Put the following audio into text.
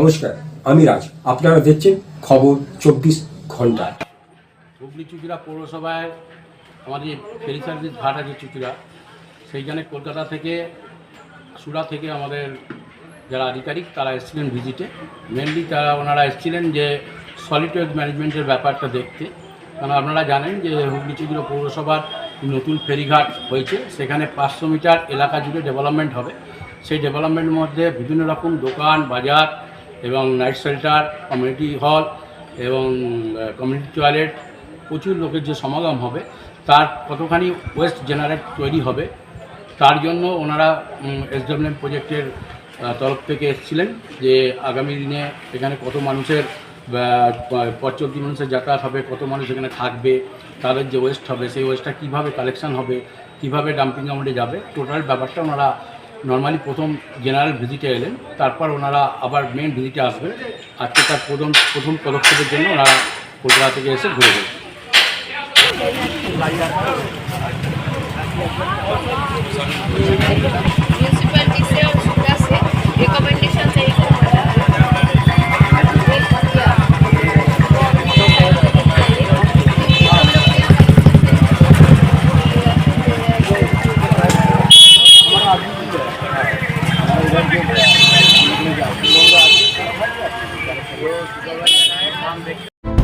নমস্কার, আমি রাজ। আপনারা দেখছেন খবর চব্বিশ ঘণ্টা। হুগলি চুচুড়া পৌরসভায় আমাদের ফেরি সার্ভিস ঘাট আছে চুচুড়া, সেইখানে কলকাতা থেকে, সুরা থেকে আমাদের যারা আধিকারিক, তারা এসেছিলেন ভিজিটে মেনলি তারা ওনারা এসেছিলেন যে সলিড ওয়েস্ট ম্যানেজমেন্টের ব্যাপারটা দেখতে। কারণ আপনারা জানেন যে হুগলি চুচুড়া পৌরসভার নতুন ফেরিঘাট হয়েছে, সেখানে পাঁচশো মিটার এলাকা জুড়ে ডেভেলপমেন্ট হবে। সেই ডেভেলপমেন্টের মধ্যে বিভিন্ন রকম দোকান, বাজার এবং নাইট শেল্টার কমিউনিটি হল এবং কমিউনিটি টয়লেট প্রচুর লোকের যে সমাগম হবে, তার কতখানি ওয়েস্ট জেনারেট তৈরি হবে, তার জন্য ওনারা এসডব্লিউএম প্রজেক্টের তরফ থেকে এসেছিলেন যে আগামী দিনে এখানে কত মানুষের পথ চলতি মানুষের যাতায়াত হবে, কত মানুষ এখানে থাকবে, তাদের যে ওয়েস্ট হবে, সেই ওয়েস্টটা কীভাবে কালেকশন হবে, কীভাবে ডাম্পিং গ্রাউন্ডে যাবে টোটাল ব্যাপারটা ওনারা নর্মালি প্রথম জেনারেল ভিজিটে এলেন, তারপর ওনারা আবার মেন ভিজিটে আসবেন আজকে তার প্রথম প্রথম পদক্ষেপের জন্য ওনারা কলকাতা থেকে এসে ঘুরে যাবেন Thank you. काम देखते